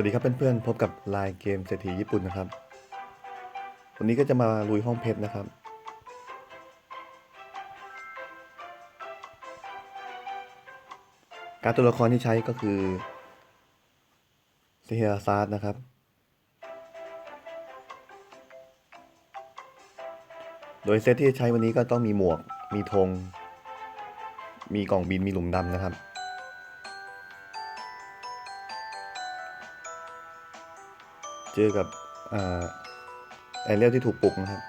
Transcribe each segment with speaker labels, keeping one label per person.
Speaker 1: วัสดีครับเพื่อนๆ พบกับไลน์เกมเศรษฐีญี่ปุ่นนะครับ วันนี้ก็จะมาลุยห้องเพชรนะครับ การตัวละครที่ใช้ก็คือเซียซาร์นะครับ โดยเซตที่ใช้วันนี้ก็ต้องมีหมวก มีธง มีกล่องบิน มีหลุมดำนะครับ เจอกับอ่าแอเรียลที่ถูกปลุกนะครับ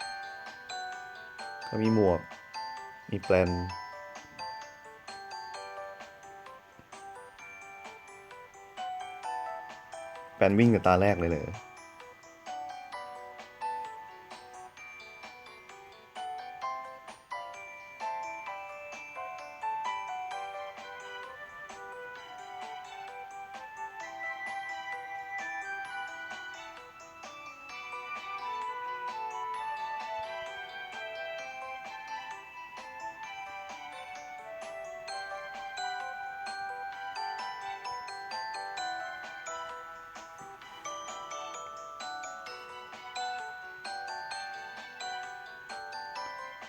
Speaker 1: ก็มีหมวก มีแปลน แปลนวิ่งกับตาแรกเลยเลย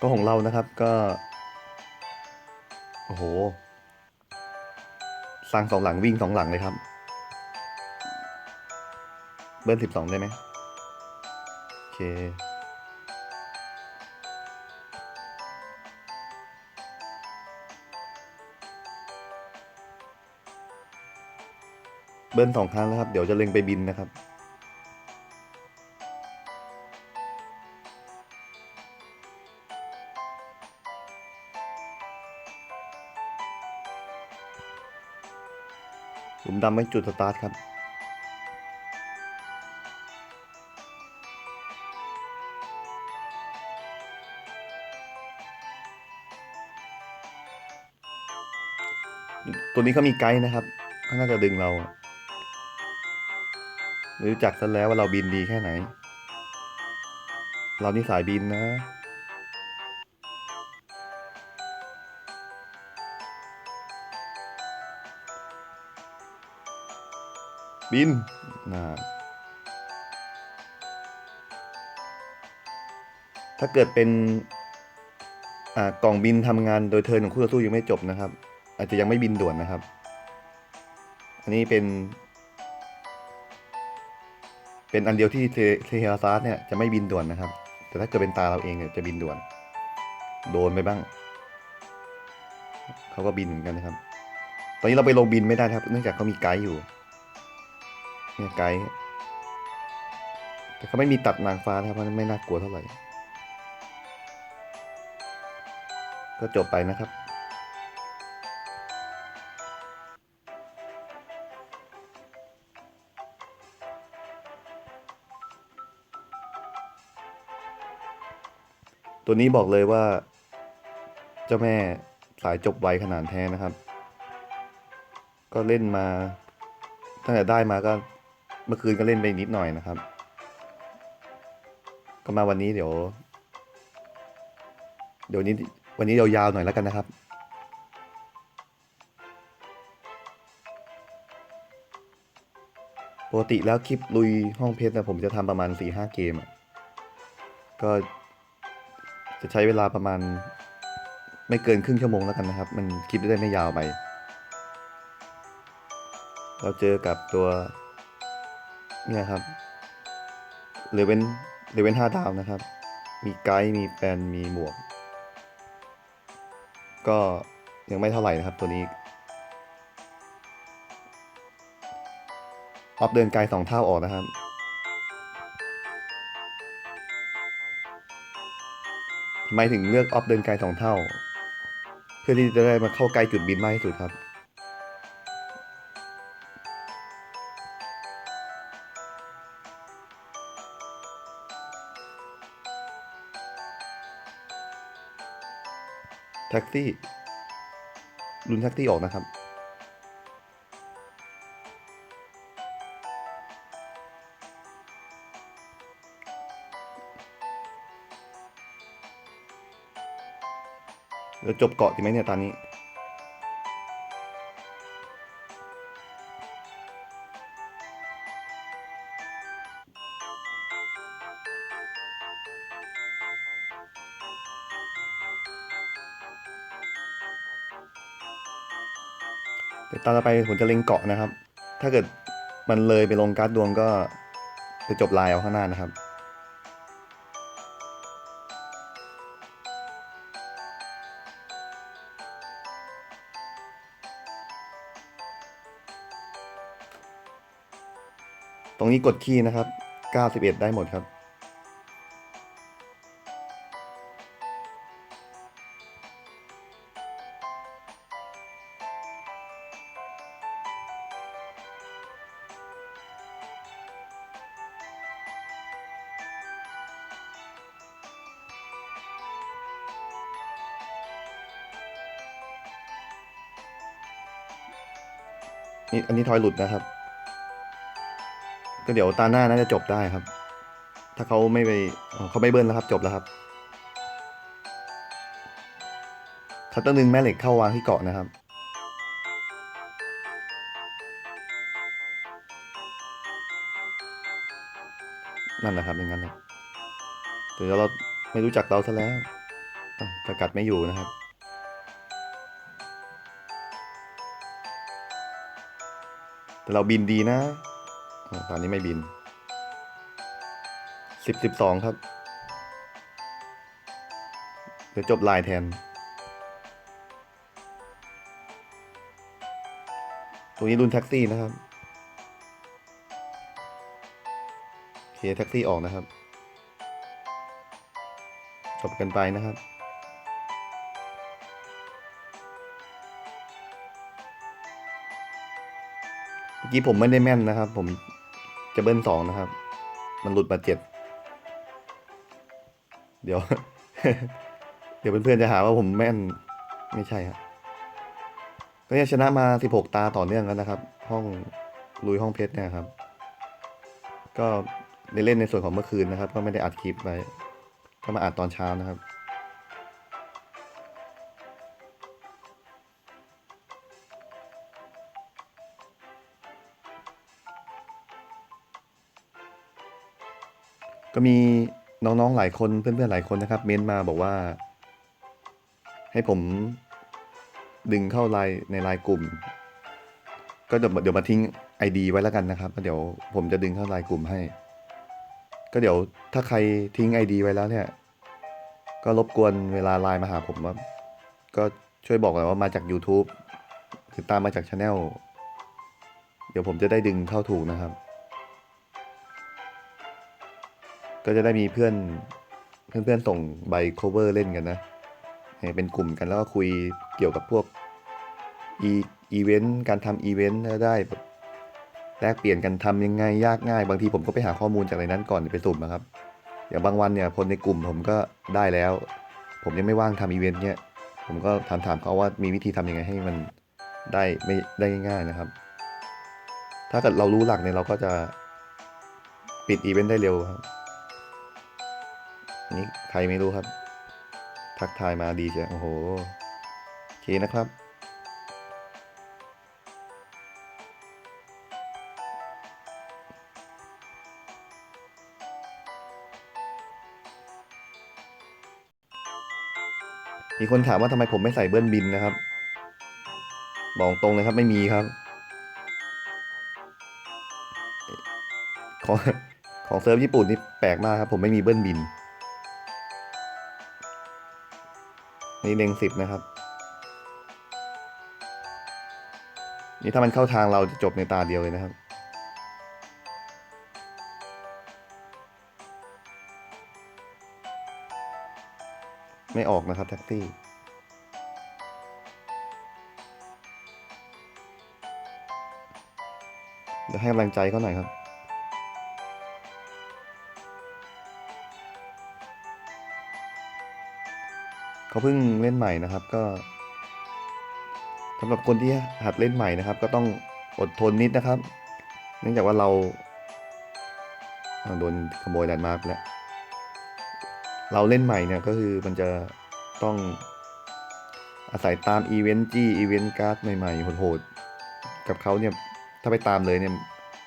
Speaker 1: ก็ของเรานะครับก็โอ้โหสร้างสองหลังวิ่งสองหลังเลยครับ เบิ้ลสิบสองได้ไหมโอเคเบิ้ลสองครั้งแล้วครับ เดี๋ยวจะเล็งไปบินนะครับ ดำไม่จุดสตาร์ทครับตัวนี้เขามีไกด์นะครับเขาน่าจะดึงเรารู้จักซะแล้วว่าเราบินดีแค่ไหน เรานี่สายบินนะ บินนะถ้าเกิดเป็นอ่ากล่องบินทำงานโดยเทินของคู่ต่อสู้ยังไม่จบนะครับ อาจจะยังไม่บินด่วนนะครับ อันนี้เป็น เป็นอันเดียวที่เทเทเฮราซาร์เนี่ยจะไม่บินด่วนนะครับ แต่ถ้าเกิดเป็นตาเราเองเนี่ยจะบินด่วน โดนไปบ้าง เขาก็บินเหมือนกันนะครับ ตอนนี้เราไปลงบินไม่ได้ครับ เนื่องจากเขามีไกด์อยู่ เนี่ยไกด์แต่เขาไม่มีตัดนางฟ้านะครับเพราะฉะนั้นไม่น่ากลัวเท่าไหร่ ก็จบไปนะครับตัวนี้บอกเลยว่า เจ้าแม่สายจบไวขนาดแท้นะครับ ก็เล่นมา ตั้งแต่ได้มาก็ เมื่อคืนก็เล่นไปนิดหน่อยนะครับ ก็มาวันนี้เดี๋ยว เดี๋ยวนี้วันนี้ยาวๆหน่อยแล้วกันนะครับปกติแล้วคลิปลุยห้องเพชรนะผมจะทำประมาณ4ี่ห้าเกมก็จะใช้เวลาประมาณไม่เกินครึ่งชั่วโมงแล้วกันนะครับ มันคลิปได้ไม่ยาวไป เราเจอกับตัว เนี่ยครับเลเวนเลเวนห้าดาวนะครับ มีไกด์มีแปนมีหมวก ก็ยังไม่เท่าไหร่นะครับตัวนี้ออฟเดินไกลสองเท่าออกนะครับทำไมถึงเลือกออฟเดินไกลสองเท่า เพื่อที่จะได้มาเข้าใกล้จุดบินมากที่สุดครับ แท็กซี่รุนแท็กซี่ออกนะครับ เดี๋ยวจบเกาะดีไหมเนี่ยตอนนี้ ตอนต่อไปผมจะเล็งเกาะนะครับ ถ้าเกิดมันเลยไปลงการ์ดดวงก็ไปจบลายเอาข้างหน้านะครับ ตรงนี้กดคีย์นะครับ 91 ได้หมดครับ นี่อันนี้ทอยหลุดนะครับ ก็เดี๋ยวตาหน้าน่าจะจบได้ครับ ถ้าเขาไม่ไปเขาไม่เบิ้ลแล้วครับ จบแล้วครับคัตเตอร์หนึ่งแม่เหล็กเข้าวางที่เกาะนะครับนั่นแหละครับอย่างนั้นนะเดี๋ยวเราไม่รู้จักเราซะแล้วอ้าวสกัดไม่อยู่นะครับ เราบินดีนะ ตอนนี้ไม่บินสิบสิบสองครับ เดี๋ยวจบลายแทน ตรงนี้รุ่นแท็กซี่นะครับเคแท็กซี่ออกนะครับ จบกันไปนะครับ กี้ผมไม่ได้แม่นนะครับ ผมจะเบิ้ลสองนะครับ มันหลุดมาเจ็ดเดี๋ยว เดี๋ยวเพื่อนๆจะหาว่าผมแม่นไม่ใช่ครับก็เนี่ยชนะมาสิบหกตาต่อเนื่องแล้วนะครับ ห้องลุยห้องเพชรเนี่ยครับ ก็ได้เล่นในส่วนของเมื่อคืนนะครับ ก็ไม่ได้อัดคลิปไว้ก็มาอัดตอนเช้านะครับ ก็มีน้องๆหลายคนเพื่อนๆหลายคนนะครับ เม้นมาบอกว่า ให้ผมดึงเข้าไลน์ในไลน์กลุ่ม ก็เดี๋ยวเดี๋ยวมาทิ้ง ID ไว้แล้วกันนะครับเดี๋ยวผมจะดึงเข้าไลน์กลุ่มให้ ก็เดี๋ยวถ้าใครทิ้ง ID ไว้แล้วเนี่ย ก็รบกวนเวลาไลน์มาหาผมว่า ก็ช่วยบอกหน่อยว่ามาจาก YouTube หรือตามมาจากช anel เดี๋ยวผมจะได้ดึงเข้าถูกนะครับ ก็จะได้มีเพื่อนเพื่อนๆส่งใบ cover เล่นกันนะ เป็นกลุ่มกันแล้วก็คุยเกี่ยวกับพวกอีอีเวนต์การทำอีเวนต์แล้วได้แบบแลกเปลี่ยนกันทำยังไงยากง่าย บางทีผมก็ไปหาข้อมูลจากในนั้นก่อนไปสุ่มนะครับอย่างบางวันเนี่ยคนในกลุ่มผมก็ได้แล้ว ผมยังไม่ว่างทำอีเวนต์เนี่ยผมก็ถามถามเขาว่ามีวิธีทำยังไงให้มันได้ไม่ได้ง่ายๆนะครับ ถ้าเกิดเรารู้หลักเนี่ยเราก็จะปิดอีเวนต์ได้เร็วครับ นี่ใครไม่รู้ครับ ทักทายมาดีใช่โอ้โหโอเคนะครับ มีคนถามว่าทำไมผมไม่ใส่เบิ้ลบินนะครับ บอกตรงเลยครับไม่มีครับ ของของเซิร์ฟญี่ปุ่นนี่แปลกมากครับ ผมไม่มีเบิ้ลบิน นี่เล็งสิบนะครับ นี่ถ้ามันเข้าทางเราจะจบในตาเดียวเลยนะครับ ไม่ออกนะครับแท็กซี่เดี๋ยวให้กำลังใจเขาหน่อยครับ เขาเพิ่งเล่นใหม่นะครับก็สำหรับคนที่หัดเล่นใหม่นะครับ ก็ต้องอดทนนิดนะครับ เนื่องจากว่าเราโดนขโมยแลนด์มาร์กแล้ว เราเล่นใหม่เนี่ยก็คือมันจะต้องอาศัยตามอีเวนต์จี้อีเวนต์การ์ดใหม่ๆโหดๆกับเขาเนี่ยถ้าไปตามเลยเนี่ย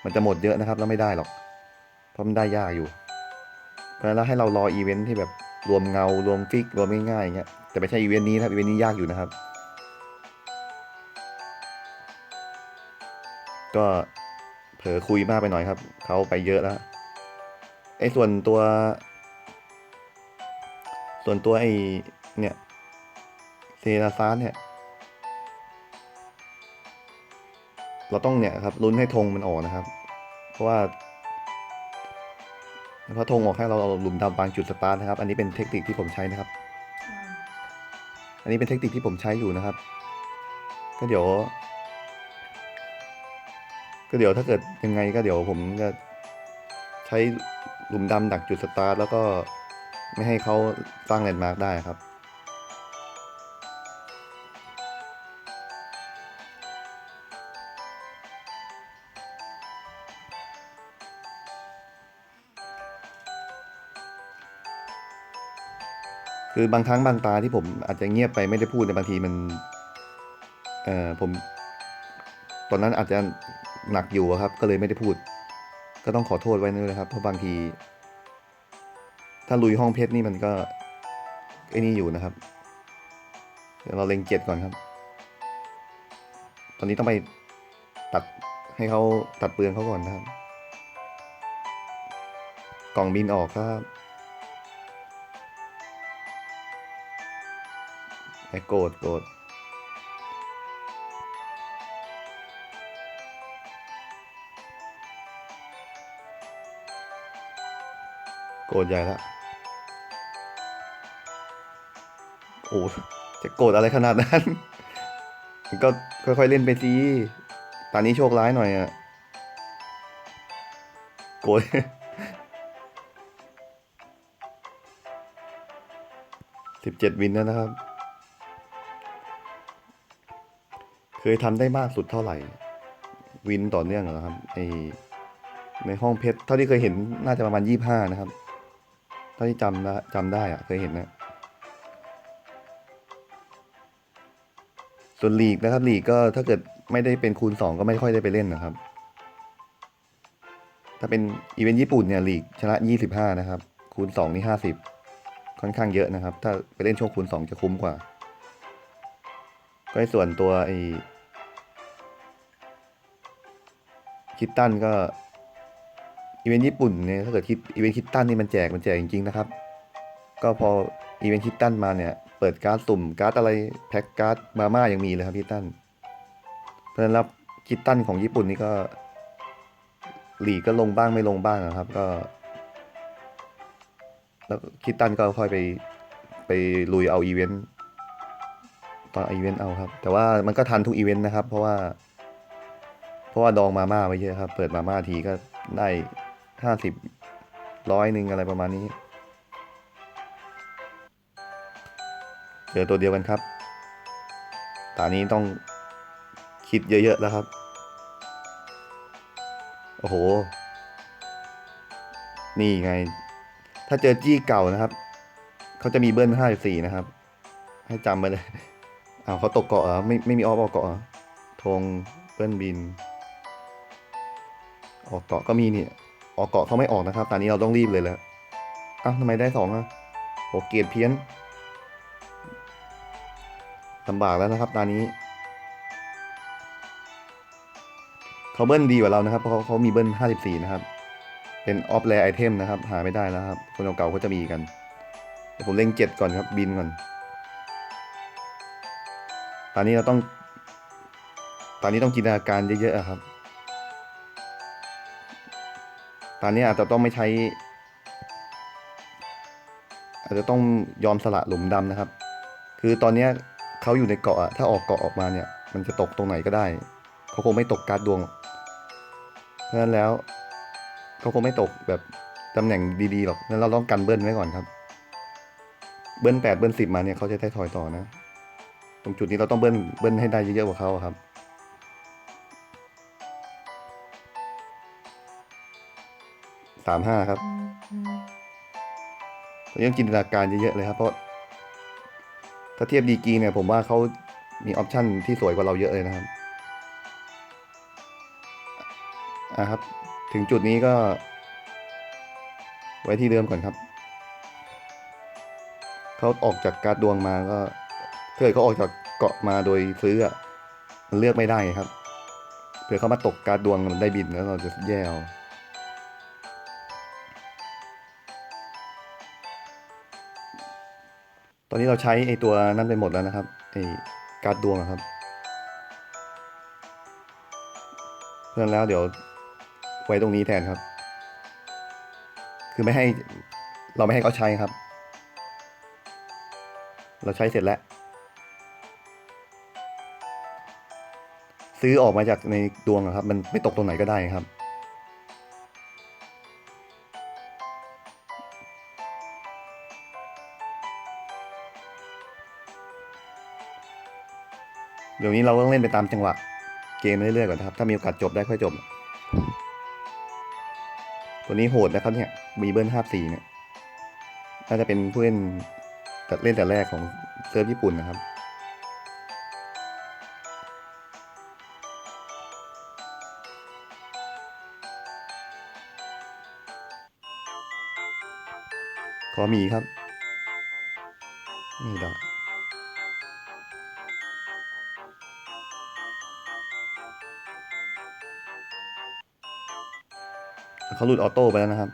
Speaker 1: มันจะหมดเยอะนะครับแล้วไม่ได้หรอก เพราะมันได้ยากอยู่ เพราะฉะนั้นให้เรารออีเวนต์ที่แบบ รวมเงารวมฟิกรวมง่ายๆอย่างเงี้ยแต่ไม่ใช่อีเวนต์นี้นะครับอีเวนต์นี้ยากอยู่นะครับ ก็เผลอคุยมากไปหน่อยครับเขาไปเยอะแล้วไอ้ส่วนตัว ส่วนตัวไอ้เนี่ยเซราซาสเนี่ยเราต้องเนี่ยครับลุ้นให้ธงมันออกนะครับ เพราะว่า พอธงออกให้เราเอาหลุมดำวางจุดสตาร์ทนะครับ อันนี้เป็นเทคนิคที่ผมใช้นะครับ อันนี้เป็นเทคนิคที่ผมใช้อยู่นะครับ ก็เดี๋ยว ก็เดี๋ยวถ้าเกิดยังไงก็เดี๋ยวผมจะใช้หลุมดำดักจุดสตาร์ทแล้วก็ไม่ให้เขาสร้างแลนด์มาร์กได้ครับ คือบางครั้งบางตาที่ผมอาจจะเงียบไปไม่ได้พูดในบางทีมันเอ่อผม ตอนนั้นอาจจะหนักอยู่ครับ ก็เลยไม่ได้พูด ก็ต้องขอโทษไว้ด้วยนะครับ เพราะบางที ถ้าลุยห้องเพชรนี่มันก็ไอ้นี่อยู่นะครับ เดี๋ยวเราเล็งเจ็ดก่อนครับ ตอนนี้ต้องไปตัดให้เขาตัดเปลืองเขาก่อนนะครับ กล่องบินออกครับ ไอ้โกรธโกรธโกรธใหญ่ละโอ้จะโกรธอะไรขนาดนั้น ก็ค่อยๆเล่นไปสิตอนนี้โชคร้ายหน่อยอะโกรธสิบเจ็ดวินแล้วนะครับ เคยทำได้มากสุดเท่าไหร่ วินต่อเนื่องเหรอครับในในห้องเพชรเท่าที่เคยเห็นน่าจะประมาณยี่ห้านะครับเท่าที่จำได้จำได้อะเคยเห็นนะส่วนลีกนะครับลีกก็ถ้าเกิดไม่ได้เป็นคูณสองก็ไม่ค่อยได้ไปเล่นนะครับ ถ้าเป็นอีเวนต์ญี่ปุ่นเนี่ยลีกชนะยี่สิบห้านะครับ คูณสองนี่ห้าสิบค่อนข้างเยอะนะครับ ถ้าไปเล่นช่วงคูณสองจะคุ้มกว่า ก็ในส่วนตัวไอ คิตตันก็อีเวนต์ญี่ปุ่นเนี่ยถ้าเกิดคิดอีเวนต์คิตตันนี่มันแจกมันแจกจริงๆนะครับ ก็พออีเวนต์คิตตันมาเนี่ยเปิดการ์ดสุ่มการ์ดอะไรแพ็คการ์ดมาม่ายังมีเลยครับคิตตันเพราะฉะนั้นรับคิตตันของญี่ปุ่นนี่ก็หลีก็ลงบ้างไม่ลงบ้างนะครับ ก็ แล้วคิตตันก็ค่อยไปไปลุยเอาอีเวนต์ตอนอีเวนต์เอาครับ แต่ว่ามันก็ทันทุกอีเวนต์นะครับ เพราะว่า เพราะว่าดองมาม่าไว้เยอะครับ เปิดมาม่าทีก็ได้ห้าสิบร้อยหนึ่งอะไรประมาณนี้เจอตัวเดียวกันครับตอนนี้ต้องคิดเยอะ ๆ แล้วครับ โอ้โห นี่ไง ถ้าเจอจี้เก่านะครับ เขาจะมีเบิ้ลห้าสี่นะครับ ให้จำไปเลยอ้าวเขาตกเกาะเหรอไม่ไม่มีออฟออกเกาะเหรอธงเปิ้ลบิน ออกเกาะก็มีนี่ ออกเกาะเขาไม่ออกนะครับ ตอนนี้เราต้องรีบเลยแล้วอ้าวทำไมได้สองอะโอเกียรติเพี้ยนลำบากแล้วนะครับ ตอนนี้เขาเบิ้ลดีกว่าเรานะครับ เพราะเขาเขามีเบิ้ลห้าสิบสี่นะครับ เป็นออฟแลไอเทมนะครับ หาไม่ได้แล้วครับ คนเก่าเขาจะมีกันเดี๋ยวผมเล่งเจ็ดก่อนครับ บินก่อน ตอนนี้เราต้อง ตอนนี้ต้องจินตนาการเยอะๆอะครับ ตอนนี้อาจจะต้องไม่ใช้ อาจจะต้องยอมสละหลุมดำนะครับ คือตอนเนี้เขาอยู่ในเกาะถ้าออกเกาะออกมาเนี่ย มันจะตกตรงไหนก็ได้เขาคงไม่ตกการ์ดดวง เพราะฉะนั้นแล้วเขาคงไม่ตกแบบตำแหน่งดีๆหรอกงั้นเราต้องกันเบิ้ลไว้ก่อนครับ เบิ้ลแปดเบิ้ลสิบมาเนี่ยเขาจะได้ถอยต่อนะ ตรงจุดนี้เราต้องเบิ้ลเบิ้ลให้ได้เยอะๆกว่าเขาครับ สามห้าครับเราต้องจินตนาการเยอะๆเลยครับ เพราะ ถ้าเทียบดีกีเนี่ย ผมว่าเขามีออปชั่นที่สวยกว่าเราเยอะเลยนะครับอะครับ ถึงจุดนี้ก็ ไว้ที่เดิมก่อนครับ เขาออกจากการดดวงมาก็ถ้าเกิดเขาออกจากเกาะมาโดยซื้ออะมันเลือกไม่ได้ครับ เผื่อเขามาตกการดดวงมันได้บินแล้วเราจะแย่เอา อนนี้เราใช้ไอตัวนั้นไปหมดแล้วนะครับไอการดดวงครับเพื่อนแล้วเดี๋ยวไว้ตรงนี้แทนครับ คือไม่ให้เราไม่ให้เขาใช้ครับ เราใช้เสร็จแล้ว ซื้อออกมาจากในดวงอะครับ มันไม่ตกตรงไหนก็ได้ครับ เดี๋ยวนี้เราต้องเล่นไปตามจังหวะ เกมเรื่อยๆก่อนนะครับ ถ้ามีโอกาสจบได้ค่อยจบ ตัวนี้โหดนะครับเนี่ยมีเบิร์นห้าสี่เนี่ยน่าจะเป็นผู้เล่นแต่เล่นแต่แรกของเซิร์ฟญี่ปุ่นนะครับ ขอมีครับ นี่ดอก เขาหลุดออโต้ไปแล้วนะครับ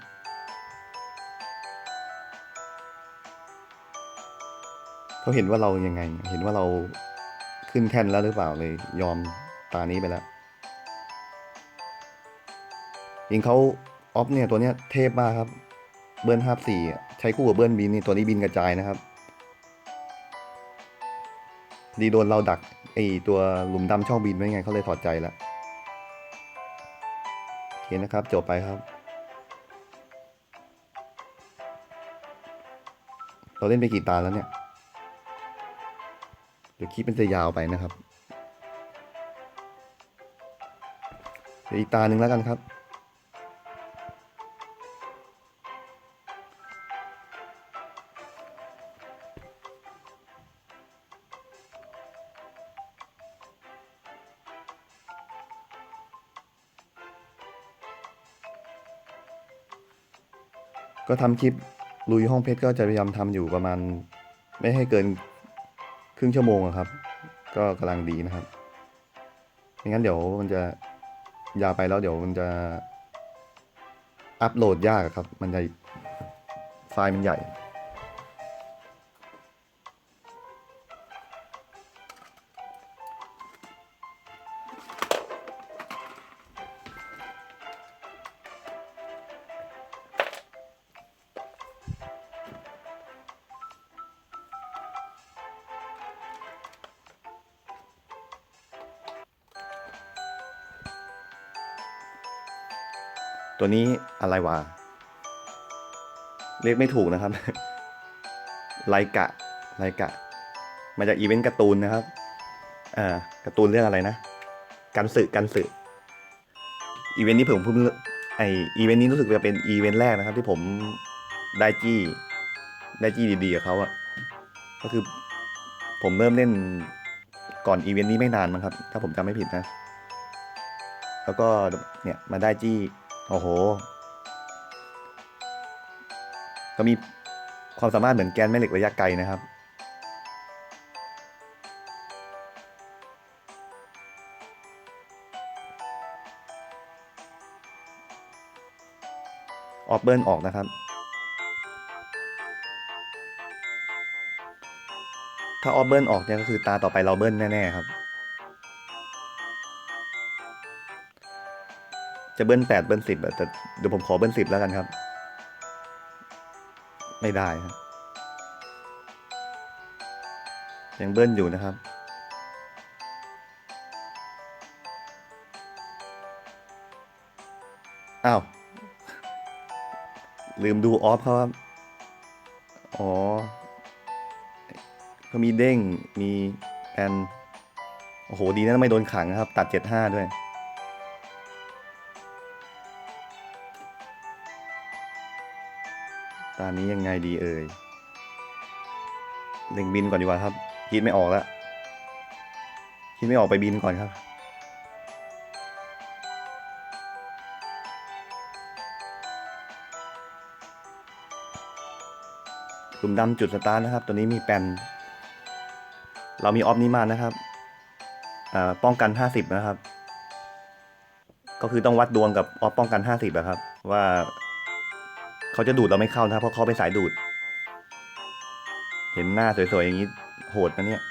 Speaker 1: เขาเห็นว่าเรายังไง เห็นว่าเราขึ้นแท่นแล้วหรือเปล่าเลยยอมตานี้ไปแล้วยิงเขาออฟเนี่ยตัวเนี้ยเทพมากครับ เบิร์นห้าสี่ใช้คู่กับเบิร์นบินนี่ตัวนี้บินกระจายนะครับ ดีโดนเราดักไอตัวหลุมดำช่องบินไว้ไงเขาเลยถอดใจแล้วโอเคนะครับ จบไปครับ เราเล่นไปกี่ตาแล้วเนี่ย เดี๋ยวคลิปมันจะยาวไปนะครับเดี๋ยวอีกตาหนึ่งแล้วกันครับ ก็ทำคลิป ลุยห้องเพชรก็จะพยายามทำอยู่ประมาณ ไม่ให้เกินครึ่งชั่วโมงครับ ก็กำลังดีนะครับไม่งั้นเดี๋ยวมันจะยาวไปแล้วเดี๋ยวมันจะอัปโหลดยากครับ มันจะไฟล์มันใหญ่ ตัวนี้อะไรวะ เรียกไม่ถูกนะครับ ไลกะ ไลกะ มาจากอีเวนต์การ์ตูนนะครับอ่าการ์ตูนเรื่องอะไรนะ กันสึกันสึอีเวนต์นี้ผมเพิ่งไออีเวนต์นี้รู้สึกจะเป็นอีเวนต์แรกนะครับ ที่ผมได้จี้ได้จี้ดีๆกับเขาอะก็คือผมเริ่มเล่นก่อนอีเวนต์นี้ไม่นานมั้งครับ ถ้าผมจำไม่ผิดนะ แล้วก็เนี่ยมาได้จี้ โอ้โห ก็มีความสามารถเหมือนแกนแม่เหล็กระยะไกลนะครับ ออกเบิร์นออกนะครับ ถ้าออฟเบิร์นออกเนี่ยก็คือตาต่อไปเราเบิร์นแน่ ๆ ครับ จะเบิ้ลแปดเบิ้ลสิบแต่เดี๋ยวผมขอเบิ้ลสิบแล้วกันครับ ไม่ได้ครับ ยังเบิ้ลอยู่นะครับ อ้าว ลืมดูออฟเขาครับ อ๋อ ก็มีเด้ง มีแอนโอ้โห ดีนะไม่โดนขังครับ ตัดเจ็ดห้าด้วย ตอนนี้ยังไงดีเอ่ยเล็งบินก่อนดีกว่าครับ คิดไม่ออกแล้ว คิดไม่ออกไปบินก่อนครับกลุ่มดำจุดสตาร์ทนะครับ ตัวนี้มีแปนเรามีออฟนี้มานะครับอ่าป้องกัน 50 นะครับ ก็คือต้องวัดดวงกับออฟป้องกันห้าสิบอะครับ ว่า เขาจะดูดเราไม่เข้านะครับเพราะเขาเป็นสายดูด เห็นหน้าสวยๆอย่างนี้โหดนะเนี่ย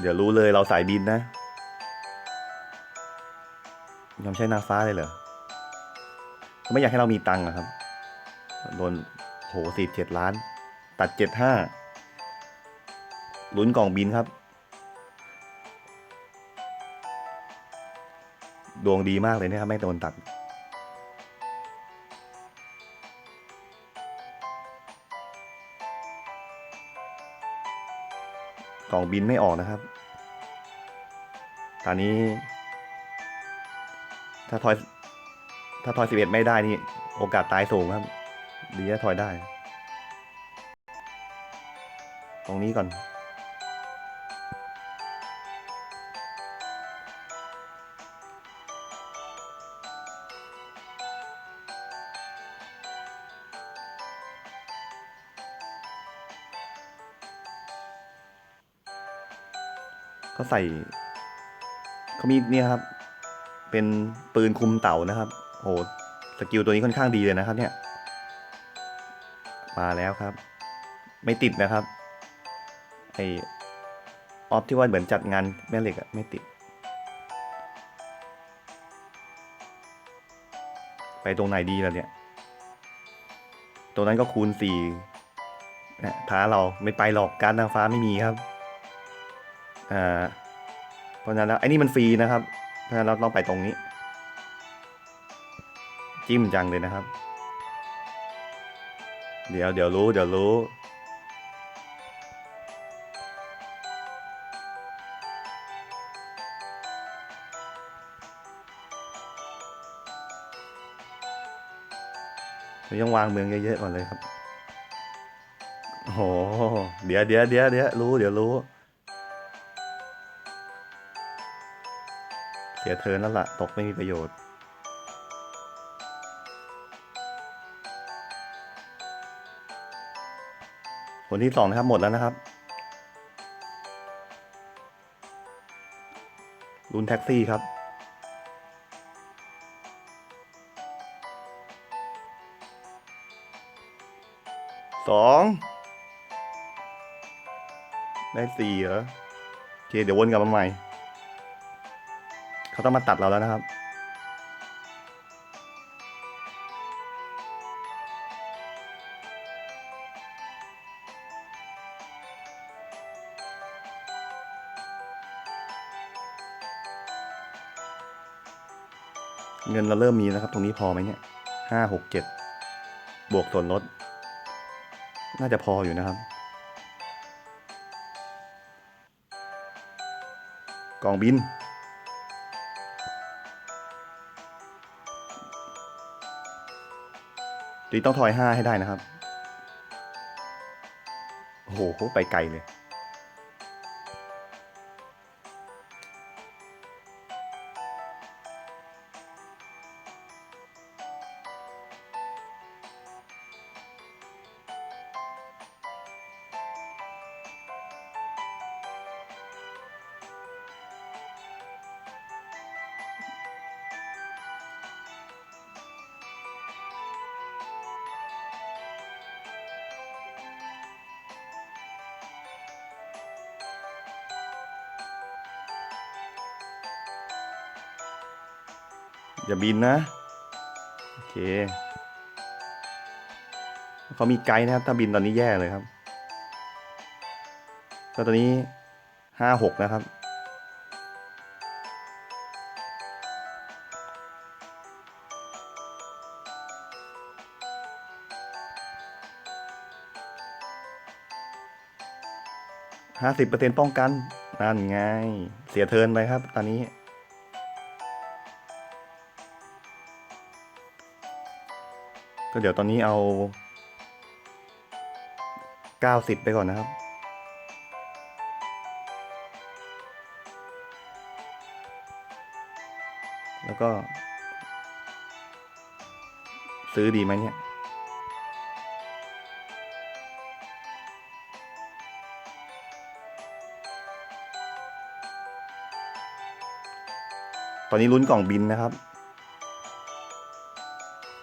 Speaker 1: เดี๋ยวรู้เลยเราสายบินนะยังใช้นาฟ้าเลยเหรอไม่อยากให้เรามีตังค์อะครับ โดนโหสี่เจ็ดล้าน ตัดเจ็ดห้าลุ้นกล่องบินครับ ดวงดีมากเลยนะครับไม่โดนตัด กล่องบินไม่ออกนะครับ ตอนนี้ ถ้าทอย ถ้าทอยสิบเอ็ดไม่ได้นี่ โอกาสตายสูงครับ ดีถ้าทอยได้ ตรงนี้ก่อน เขาใส่ เขามีเนี่ยครับ เป็นปืนคุมเต่านะครับโอ้สกิลตัวนี้ค่อนข้างดีเลยนะครับ เนี่ย มาแล้วครับ ไม่ติดนะครับไอออฟที่ว่าเหมือนจัดงานแม่เหล็กอะไม่ติด ไปตรงไหนดีล่ะเนี่ย ตรงนั้นก็คูณสี่นะท้าเราไม่ไปหรอกการนางฟ้าไม่มีครับ อ่าเพราะฉะนั้นแล้วไอ้นี่มันฟรีนะครับ เพราะฉะนั้นเราต้องไปตรงนี้ จิ้มจังเลยนะครับ เดี๋ยวเดี๋ยวรู้เดี๋ยวรู้ยังวางเมืองเยอะๆก่อนเลยครับ โอ้โห เดี๋ยวเดี๋ยวเดี๋ยวเดี๋ยวรู้ เดี๋ยวรู้ เสียเทินแล้วล่ะ ตกไม่มีประโยชน์ผลที่สองนะครับหมดแล้วนะครับรุนแท็กซี่ครับ สอง ได้สี่เหรอ โอเค เดี๋ยววนกลับมาใหม่ เขาต้องมาตัดเราแล้วนะครับ เงินเราเริ่มมีนะครับ ตรงนี้พอไหมเนี่ยห้าหกเจ็ดบวกส่วนลด น่าจะพออยู่นะครับกองบิน ตีต้องทอยห้าให้ได้นะครับ โอ้โห ไปไกลเลย บินนะ โอเคเขามีไกด์นะครับ ถ้าบินตอนนี้แย่เลยครับก็ตอนนี้ห้าหกนะครับ ห้าสิบเปอร์เซ็นต์ป้องกัน นั่นไง เสียเทินไปครับ ตอนนี้ เดี๋ยวตอนนี้เอา 90 ไปก่อนนะครับ แล้วก็ ซื้อดีไหมเนี่ยตอนนี้ลุ้นกล่องบินนะครับ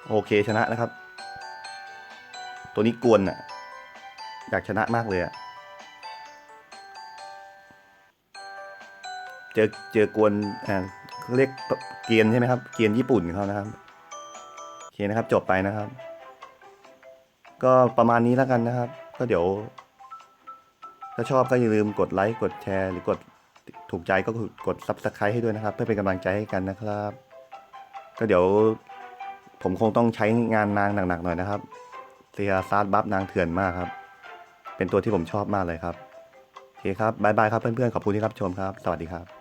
Speaker 1: โอเคชนะนะครับ ตัวนี้กวนอะ อยากชนะมากเลยอะ เจอเจอกวนอ่าเขาเรียกเกียนใช่ไหมครับ เกียนญี่ปุ่นเขานะครับ โอเคนะครับ จบไปนะครับ ก็ประมาณนี้แล้วกันนะครับ ก็เดี๋ยว ถ้าชอบก็อย่าลืมกดไลค์ กดแชร์ หรือกดถูกใจก็กด Subscribe ให้ด้วยนะครับ เพื่อเป็นกำลังใจให้กันนะครับ ก็เดี๋ยวผมคงต้องใช้งานนางหนักๆหน่อยนะครับ เซียซาร์บัฟนางเถื่อนมากครับ เป็นตัวที่ผมชอบมากเลยครับ โอเคครับบายบายครับเพื่อนๆ ขอบคุณที่รับชมครับ สวัสดีครับ